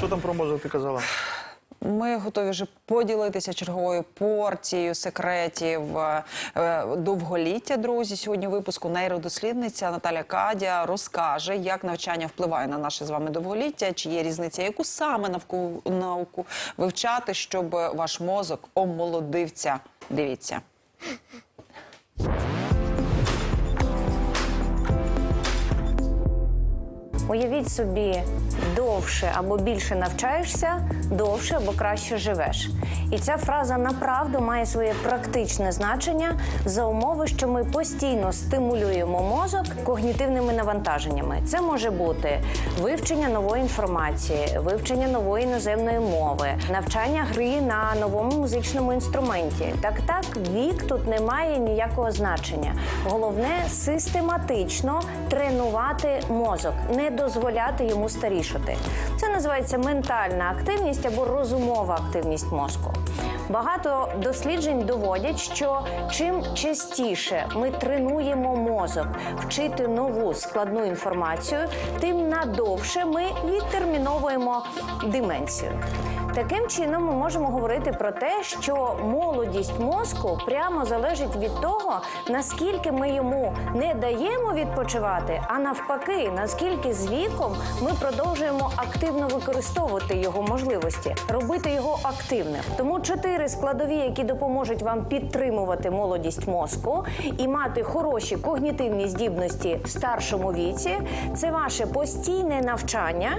Що там про мозок ти казала? Ми готові вже поділитися черговою порцією секретів е, е, довголіття. Друзі, сьогодні випуску нейродослідниця Наталя Кадя розкаже, як навчання впливає на наше з вами довголіття, чи є різниця, яку саме навку науку вивчати, щоб ваш мозок омолодився. Дивіться. Уявіть собі, довше або більше навчаєшся, довше або краще живеш. І ця фраза направду має своє практичне значення за умови, що ми постійно стимулюємо мозок когнітивними навантаженнями. Це може бути вивчення нової інформації, вивчення нової іноземної мови, навчання гри на новому музичному інструменті. Так, так, вік тут не має ніякого значення. Головне систематично тренувати мозок, не дозволяти йому старішати. Це називається ментальна активність або розумова активність мозку. Багато досліджень доводять, що чим частіше ми тренуємо мозок вчити нову складну інформацію, тим надовше ми відтерміновуємо деменцію. Таким чином, ми можемо говорити про те, що молодість мозку прямо залежить від того, наскільки ми йому не даємо відпочивати, а навпаки, наскільки з віком ми продовжуємо активно використовувати його можливості, робити його активним. Тому чотири складові, які допоможуть вам підтримувати молодість мозку і мати хороші когнітивні здібності в старшому віці, це ваше постійне навчання.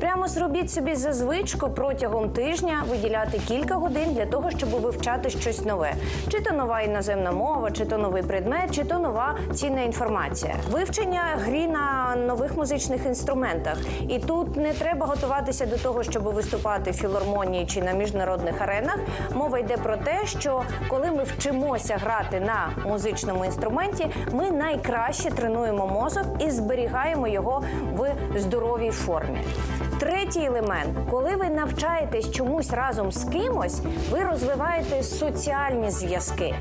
Прямо зробіть собі за звичку протягом тижня виділяти кілька годин для того, щоб вивчати щось нове, чи то нова іноземна мова, чи то новий предмет, чи то нова цінна інформація. Вивчення грі на нових музичних інструментах. І тут не треба готуватися до того, щоб виступати в філармонії чи на міжнародних аренах. Мова йде про те, що коли ми вчимося грати на музичному інструменті, ми найкраще тренуємо мозок і зберігаємо його в здоровій формі. Третій елемент, коли ви навчаєтесь чомусь разом з кимось, ви розвиваєте соціальні зв'язки.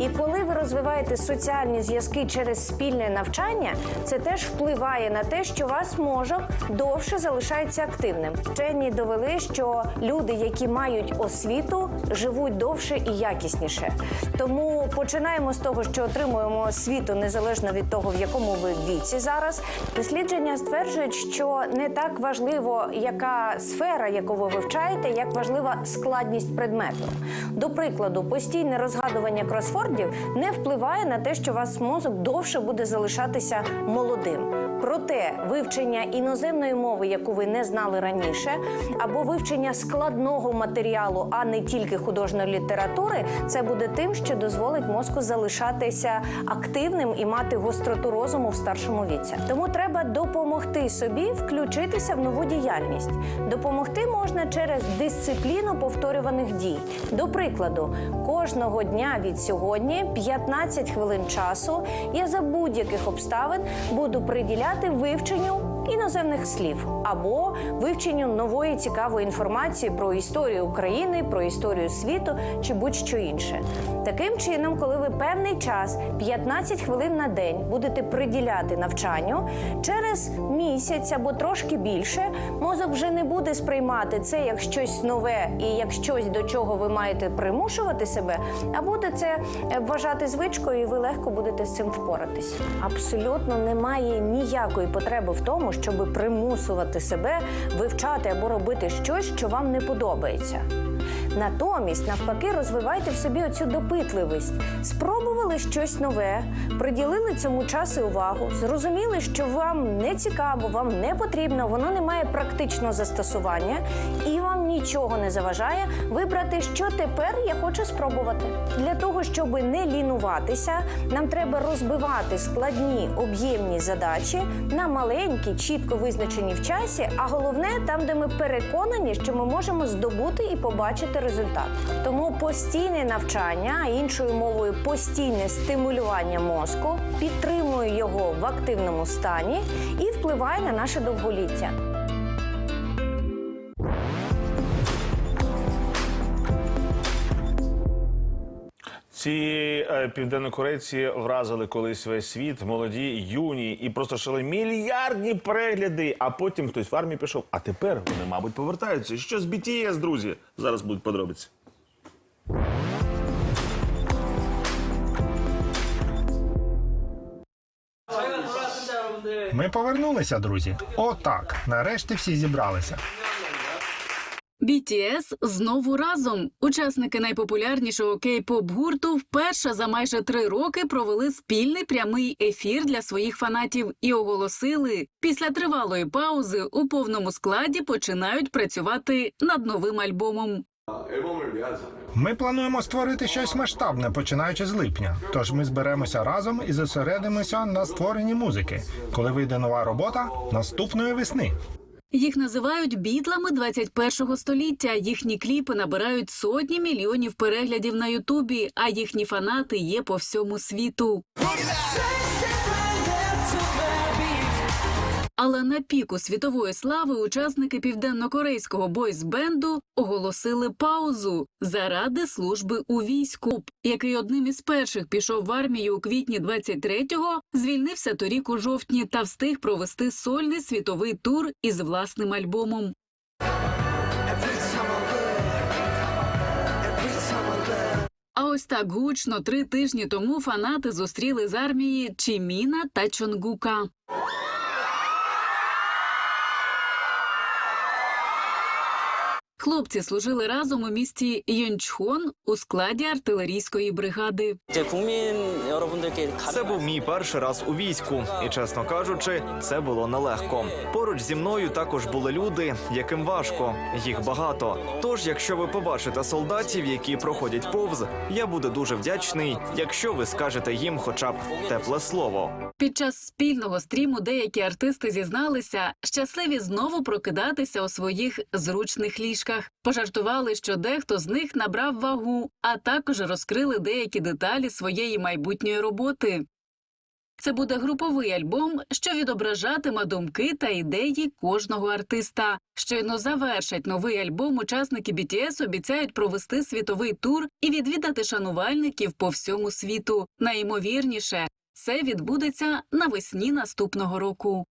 І коли ви розвиваєте соціальні зв'язки через спільне навчання, це теж впливає на те, що ваш мозок довше залишається активним. Вчені довели, що люди, які мають освіту, живуть довше і якісніше. Тому починаємо з того, що отримуємо освіту незалежно від того, в якому ви віці зараз. Дослідження стверджують, що не так важливо, яка сфера, яку ви вивчаєте, як важлива складність предмету. До прикладу, постійне розгадування кросфордів не впливає на те, що ваш мозок довше буде залишатися молодим. Проте вивчення іноземної мови, яку ви не знали раніше, або вивчення складного матеріалу, а не тільки художньої літератури, це буде тим, що дозволить мозку залишатися активним і мати гостроту розуму в старшому віці. Тому треба допомогти собі включитися в нову діяльність. Допомогти можна через дисципліну повторюваних дій. До прикладу, кожного дня від сьогодні 15 хвилин часу я за будь-яких обставин буду приділяти вивченню іноземних слів або вивченню нової цікавої інформації про історію України, про історію світу чи будь-що інше. Таким чином, коли ви певний час, 15 хвилин на день, будете приділяти навчанню, через місяць або трошки більше, мозок вже не буде сприймати це як щось нове і як щось, до чого ви маєте примушувати себе, а буде це е, вважати звичкою, і ви легко будете з цим впоратись. Абсолютно немає ніякої потреби в тому, щоб примусувати себе вивчати або робити щось, що вам не подобається. Натомість, навпаки, розвивайте в собі оцю допитливість. Спробували щось нове, приділили цьому час і увагу, зрозуміли, що вам не цікаво, вам не потрібно, воно не має практичного застосування, і вам нічого не заважає вибрати, що тепер я хочу спробувати. Для того, щоб не лінуватися, нам треба розбивати складні об'ємні задачі на маленькі, чітко визначені в часі, а головне там, де ми переконані, що ми можемо здобути і побачити результат. Тому постійне навчання, іншою мовою постійне стимулювання мозку підтримує його в активному стані і впливає на наше довголіття. Ці е, південнокорейці вразили колись весь світ, молоді, юні, і просто шали мільярдні перегляди. А потім хтось в армію пішов. А тепер вони, мабуть, повертаються. Що з BTS, друзі? Зараз будуть подробиці. Ми повернулися, друзі. Отак. Нарешті всі зібралися. BTS знову разом. Учасники найпопулярнішого кей-поп гурту вперше за майже три роки провели спільний прямий ефір для своїх фанатів і оголосили, після тривалої паузи у повному складі починають працювати над новим альбомом. Ми плануємо створити щось масштабне, починаючи з липня. Тож ми зберемося разом і зосередимося на створенні музики, коли вийде нова робота наступної весни. Їх називають бітлами 21-го століття. Їхні кліпи набирають сотні мільйонів переглядів на Ютубі, а їхні фанати є по всьому світу. Але на піку світової слави учасники південно-корейського бойс-бенду оголосили паузу заради служби у війську, який одним із перших пішов в армію у квітні 23-го, звільнився торік у жовтні та встиг провести сольний світовий тур із власним альбомом. А ось так гучно три тижні тому фанати зустріли з армії Чіміна та Чонгука. Хлопці служили разом у місті Йончхон у складі артилерійської бригади. Це був мій перший раз у війську, і чесно кажучи, це було нелегко. Поруч зі мною також були люди, яким важко їх багато. Тож, якщо ви побачите солдатів, які проходять повз, я буду дуже вдячний, якщо ви скажете їм, хоча б тепле слово. Під час спільного стріму деякі артисти зізналися, щасливі знову прокидатися у своїх зручних ліжках. Пожартували, що дехто з них набрав вагу, а також розкрили деякі деталі своєї майбутньої роботи. Це буде груповий альбом, що відображатиме думки та ідеї кожного артиста. Щойно завершать новий альбом. Учасники BTS обіцяють провести світовий тур і відвідати шанувальників по всьому світу. Найімовірніше, це відбудеться навесні наступного року.